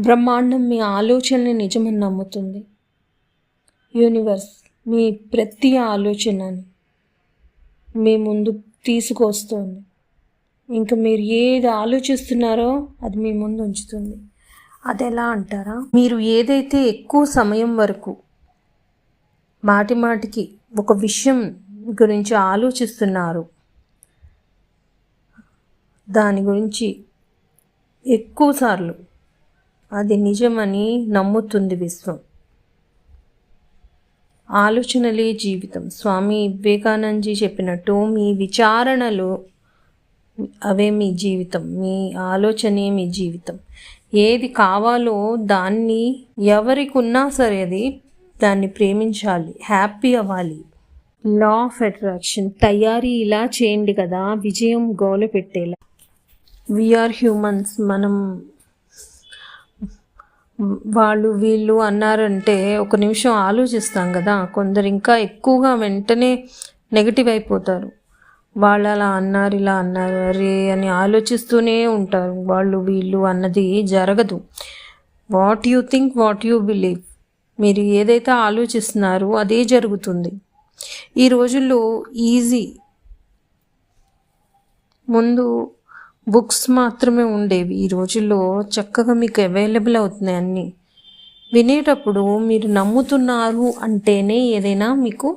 బ్రహ్మాండం మీ ఆలోచనని నిజమని నమ్ముతుంది. యూనివర్స్ మీ ప్రతి ఆలోచనని మీ ముందు తీసుకొస్తుంది. ఇంకా మీరు ఏది ఆలోచిస్తున్నారో అది మీ ముందు ఉంచుతుంది. అది ఎలా అంటారా? మీరు ఏదైతే ఎక్కువ సమయం వరకు మాటి మాటికి ఒక విషయం గురించి ఆలోచిస్తున్నారు దాని గురించి ఎక్కువసార్లు అది నిజమని నమ్ముతుంది విశ్వం. ఆలోచనలే జీవితం. స్వామి వివేకానందజీ చెప్పినట్టు మీ విచారణలు అవే మీ జీవితం. మీ ఆలోచనే మీ జీవితం. ఏది కావాలో దాన్ని ఎవరికి ఉన్నా సరే అది దాన్ని ప్రేమించాలి హ్యాపీ అవ్వాలి. Law of attraction. తయారీ ఇలా చేయండి కదా విజయం గోలు పెట్టేలా. వీఆర్ హ్యూమన్స్ మనం వాళ్ళు వీళ్ళు అన్నారంటే ఒక నిమిషం ఆలోచిస్తాం కదా. కొందరు ఇంకా ఎక్కువగా వెంటనే నెగిటివ్ అయిపోతారు. వాళ్ళు అలా అన్నారు ఇలా అన్నారు అరే అని ఆలోచిస్తూనే ఉంటారు. వాళ్ళు వీళ్ళు అన్నది జరగదు. What you think what you believe మీరు ఏదైతే ఆలోచిస్తున్నారో అదే జరుగుతుంది. ఈ రోజుల్లో ఈజీ ముందు బుక్స్ మాత్రమే ఉండేవి. ఈ రోజుల్లో చక్కగా మీకు అవైలబుల్ అవుతున్నాయి అన్నీ. వినేటప్పుడు మీరు నమ్ముతున్నారు అంటేనే ఏదైనా మీకు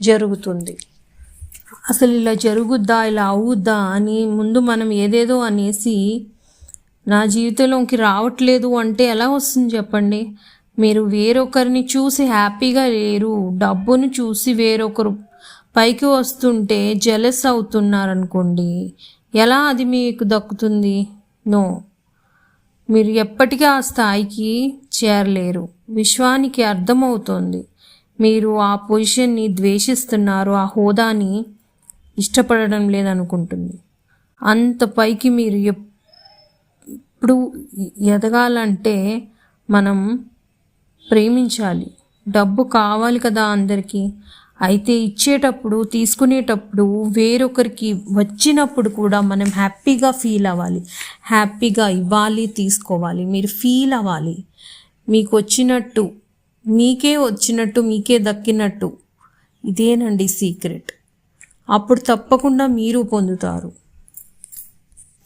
జరుగుతుంది. అసలు ఇలా జరుగుద్దా ఇలా అవుద్దా అని ముందు మనం ఏదేదో అనేసి నా జీవితంలోకి రావట్లేదు అంటే ఎలా వస్తుంది చెప్పండి? మీరు వేరొకరిని చూసి హ్యాపీగా లేరు డబ్బును చూసి వేరొకరు పైకి వస్తుంటే జెలస్ అవుతున్నారనుకోండి ఎలా అది మీకు దక్కుతుంది? నో. మీరు ఎప్పటికీ ఆ స్థాయికి చేరలేరు. విశ్వానికి అర్థమవుతోంది. మీరు ఆ పొజిషన్ని ద్వేషిస్తున్నారు ఆ హోదాని ఇష్టపడడం లేదనుకుంటుంది. అంత పైకి మీరు ఎప్పుడు ఎదగాలంటే మనం ప్రేమించాలి. డబ్బు కావాలి కదా అందరికీ. అయితే ఇచ్చేటప్పుడు తీసుకునేటప్పుడు వేరొకరికి వచ్చినప్పుడు కూడా మనం హ్యాపీగా ఫీల్ అవ్వాలి. హ్యాపీగా ఇవ్వాలి తీసుకోవాలి. మీరు ఫీల్ అవ్వాలి. మీకు వచ్చినట్టు మీకే వచ్చినట్టు మీకే దక్కినట్టు ఇదేనండి సీక్రెట్. అప్పుడు తప్పకుండా మీరు పొందుతారు.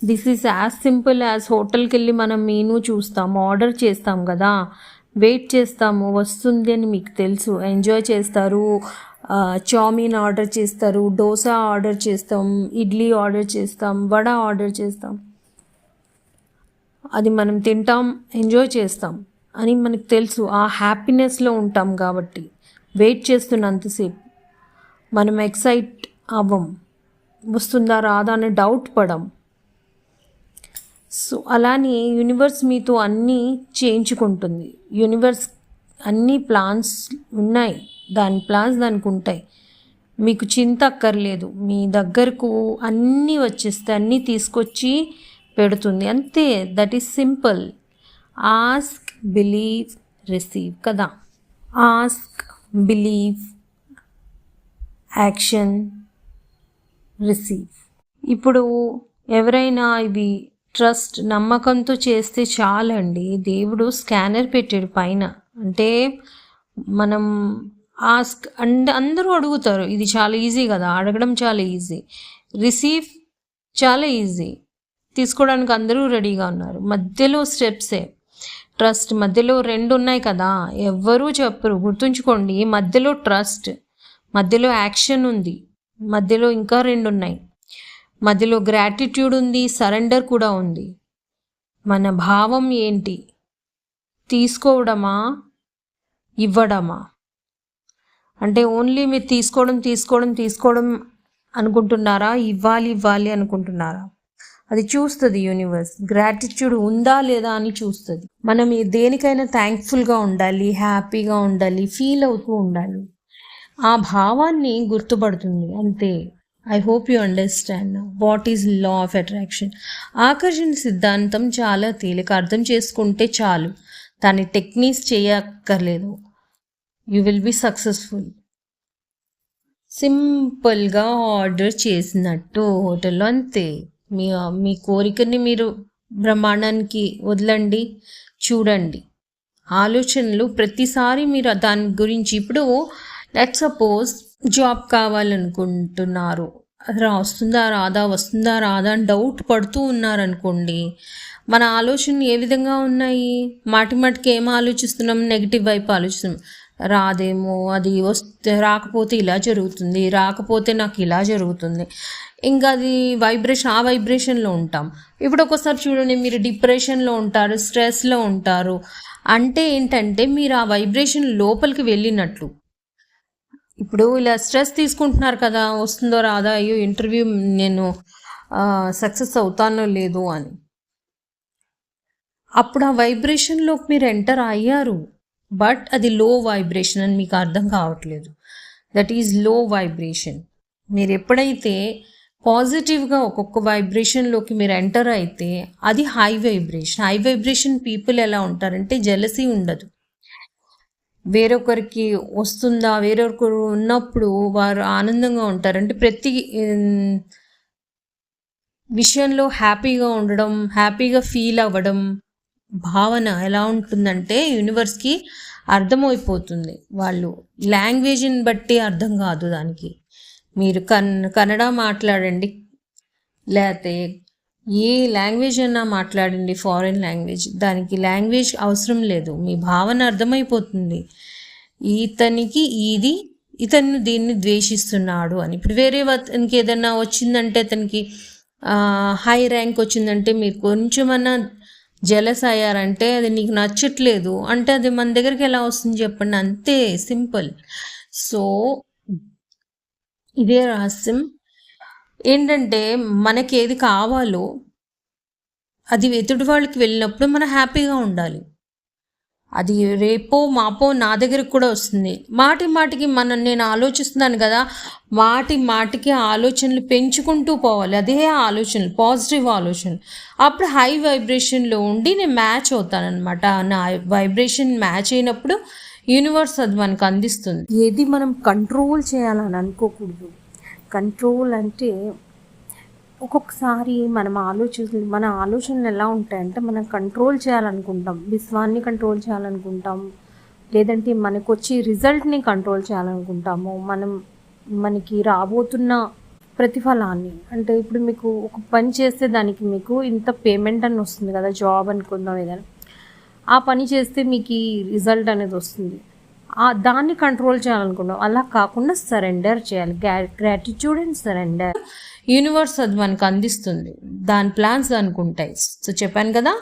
This is as simple as హోటల్కి వెళ్ళి మనం మెనూ చూస్తాం ఆర్డర్ చేస్తాం కదా. వెయిట్ చేస్తాము వస్తుంది అని మీకు తెలుసు ఎంజాయ్ చేస్తారు చౌమీన్ ఆర్డర్ చేస్తారు డోసా ఆర్డర్ చేస్తాం ఇడ్లీ ఆర్డర్ చేస్తాం వడ ఆర్డర్ చేస్తాం. అది మనం తింటాం ఎంజాయ్ చేస్తాం అని మనకు తెలుసు. ఆ హ్యాపీనెస్లో ఉంటాం కాబట్టి వెయిట్ చేస్తున్నంతసేపు మనం ఎక్సైట్ అవ్వం. వస్తుందా రాదా అనే డౌట్ పడం. సో అలానే యూనివర్స్ మీతో అన్నీ చేయించుకుంటుంది. యూనివర్స్ అన్ని ప్లాన్స్ ఉన్నాయి. దాని ప్లాన్స్ దానికి ఉంటాయి. మీకు చింత అక్కర్లేదు. మీ దగ్గరకు అన్నీ వచ్చేస్తే అన్నీ తీసుకొచ్చి పెడుతుంది. అంతే. That is simple ask believe receive కదా? ఆస్క్ బిలీవ్ యాక్షన్ రిసీవ్ ఇప్పుడు ఎవరైనా ఇవి ట్రస్ట్ నమ్మకంతో చేస్తే చాలండి. దేవుడు స్కానర్ పెట్టాడు పైన. అంటే మనం ఆస్క్ అండ్ అందరూ అడుగుతారు ఇది చాలా ఈజీ కదా అడగడం చాలా ఈజీ రిసీవ్ చాలా ఈజీ తీసుకోవడానికి అందరూ రెడీగా ఉన్నారు. మధ్యలో స్టెప్సే. ట్రస్ట్ మధ్యలో రెండు ఉన్నాయి కదా ఎవ్వరూ చెప్పరు గుర్తుంచుకోండి మధ్యలో ట్రస్ట్ మధ్యలో యాక్షన్ ఉంది మధ్యలో ఇంకా రెండు ఉన్నాయి. మధ్యలో గ్రాటిట్యూడ్ ఉంది సరెండర్ కూడా ఉంది. మన భావం ఏంటి? తీసుకోవడమా? ఇవ్వడమా? అంటే ఓన్లీ మీరు తీసుకోవడం తీసుకోవడం తీసుకోవడం అనుకుంటున్నారా? ఇవ్వాలి ఇవ్వాలి అనుకుంటున్నారా? అది చూస్తుంది యూనివర్స్ గ్రాటిట్యూడ్ ఉందా లేదా అని చూస్తుంది. మనం దేనికైనా థ్యాంక్ఫుల్గా ఉండాలి హ్యాపీగా ఉండాలి ఫీల్ అవుతూ ఉండాలి. ఆ భావాన్ని గుర్తుపడుతుంది. అంతే. I hope you understand what is law of attraction ఆకర్షణ సిద్ధాంతం చాలా తేలిక. అర్థం చేసుకుంటే చాలు. దాని టెక్నీస్ చేయక్కర్లేదు. యు విల్ బి సక్సెస్ఫుల్ సింపుల్గా ఆర్డర్ చేసినట్టు హోటల్లో అంతే. మీ మీ కోరికని మీరు బ్రహ్మాండానికి వదలండి. చూడండి. ఆలోచనలు ప్రతిసారి మీరు దాని గురించి ఇప్పుడు లెట్ సపోజ్ జాబ్ కావాలనుకుంటున్నారు. రా వస్తుందా రాదా వస్తుందా రాదా అని డౌట్ పడుతూ ఉన్నారనుకోండి మన ఆలోచనలు ఏ విధంగా ఉన్నాయి? మాటి మాటికి ఏం ఆలోచిస్తున్నాం? నెగిటివ్ వైపు ఆలోచిస్తున్నాం. రాదేమో అది వస్తే రాకపోతే ఇలా జరుగుతుంది రాకపోతే నాకు ఇలా జరుగుతుంది. ఇంకా అది వైబ్రేషన్ ఆ వైబ్రేషన్లో ఉంటాం. ఇప్పుడు ఒకసారి చూడండి మీరు డిప్రెషన్లో ఉంటారు స్ట్రెస్లో ఉంటారు. అంటే ఏంటంటే మీరు ఆ వైబ్రేషన్ లోపలికి వెళ్ళినట్లు. ఇప్పుడు ఇలా స్ట్రెస్ తీసుకుంటున్నారు కదా వస్తుందో రాదా అయ్యో ఇంటర్వ్యూ నేను సక్సెస్ అవుతానో లేదో అని. అప్పుడు ఆ వైబ్రేషన్లోకి మీరు ఎంటర్ అయ్యారు. బట్ అది లో వైబ్రేషన్ అని మీకు అర్థం కావట్లేదు. దట్ ఈజ్లో వైబ్రేషన్ మీరు ఎప్పుడైతే పాజిటివ్గా ఒక్కొక్క వైబ్రేషన్లోకి మీరు ఎంటర్ అయితే అది high vibration high vibration people ఎలా ఉంటారంటే జెలసీ ఉండదు. వేరొకరికి వస్తుందా వేరొకరు ఉన్నప్పుడు వారు ఆనందంగా ఉంటారు అంటే ప్రతి విషయంలో హ్యాపీగా ఉండడం హ్యాపీగా ఫీల్ అవ్వడం భావన ఎలా ఉంటుందంటే యూనివర్స్కి అర్థమైపోతుంది. వాళ్ళు లాంగ్వేజ్ని బట్టి అర్థం కాదు దానికి. మీరు కన్ కన్నడ మాట్లాడండి లేకపోతే ఏ లాంగ్వేజ్ అయినా మాట్లాడండి ఫారిన్ లాంగ్వేజ్ దానికి లాంగ్వేజ్ అవసరం లేదు. మీ భావన అర్థమైపోతుంది. ఇతనికి ఇది ఇతను దీన్ని ద్వేషిస్తున్నాడు అని. ఇప్పుడు వేరే అతనికి ఏదైనా వచ్చిందంటే అతనికి హై ర్యాంక్ వచ్చిందంటే మీరు కొంచెమన్నా జెలస్ అయ్యారంటే అది నీకు నచ్చట్లేదు. అంటే అది మన దగ్గరికి ఎలా వస్తుంది చెప్పండి. అంతే సింపుల్. సో ఇదే రహస్యం. ఏంటంటే మనకి ఏది కావాలో అది ఎదుటి వాళ్ళకి వెళ్ళినప్పుడు మనం హ్యాపీగా ఉండాలి. అది రేపో మాపో నా దగ్గరకు కూడా వస్తుంది. మాటి మాటికి మనం నేను ఆలోచిస్తున్నాను కదా మాటి మాటికి ఆలోచనలు పెంచుకుంటూ పోవాలి. అదే ఆలోచనలు పాజిటివ్ ఆలోచనలు. అప్పుడు హై వైబ్రేషన్లో ఉండి నేను మ్యాచ్ అవుతానమాట నా వైబ్రేషన్ మ్యాచ్ అయినప్పుడు యూనివర్స్ అది మనకు అందిస్తుంది. ఏది మనం కంట్రోల్ చేయాలని అనుకోకూడదు. కంట్రోల్ అంటే ఒక్కొక్కసారి మనం ఆలోచన మన ఆలోచనలు ఎలా ఉంటాయంటే మనం కంట్రోల్ చేయాలనుకుంటాం విశ్వాన్ని కంట్రోల్ చేయాలనుకుంటాం లేదంటే మనకు వచ్చే రిజల్ట్ని కంట్రోల్ చేయాలనుకుంటాము. మనం మనకి రాబోతున్న ప్రతిఫలాన్ని అంటే ఇప్పుడు మీకు ఒక పని చేస్తే దానికి మీకు ఇంత పేమెంట్ అని వస్తుంది కదా జాబ్ అనుకుందాం ఏదైనా. ఆ పని చేస్తే మీకు ఈ రిజల్ట్ అనేది వస్తుంది. ఆ దాన్ని కంట్రోల్ చేయాలనుకున్నాం అలా కాకుండా సరెండర్ చేయాలి. గ్రాటిట్యూడ్ అండ్ సరెండర్ యూనివర్స్ అది మనకు అందిస్తుంది. దాని ప్లాన్స్ దానికి ఉంటాయి సో చెప్పాను కదా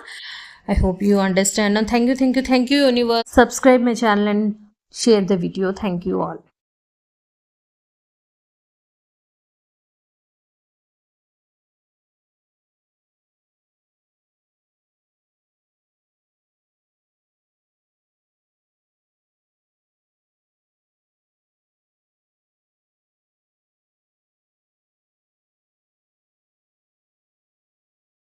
I hope you understand thank you thank you thank you universe subscribe my channel and share the video thank you all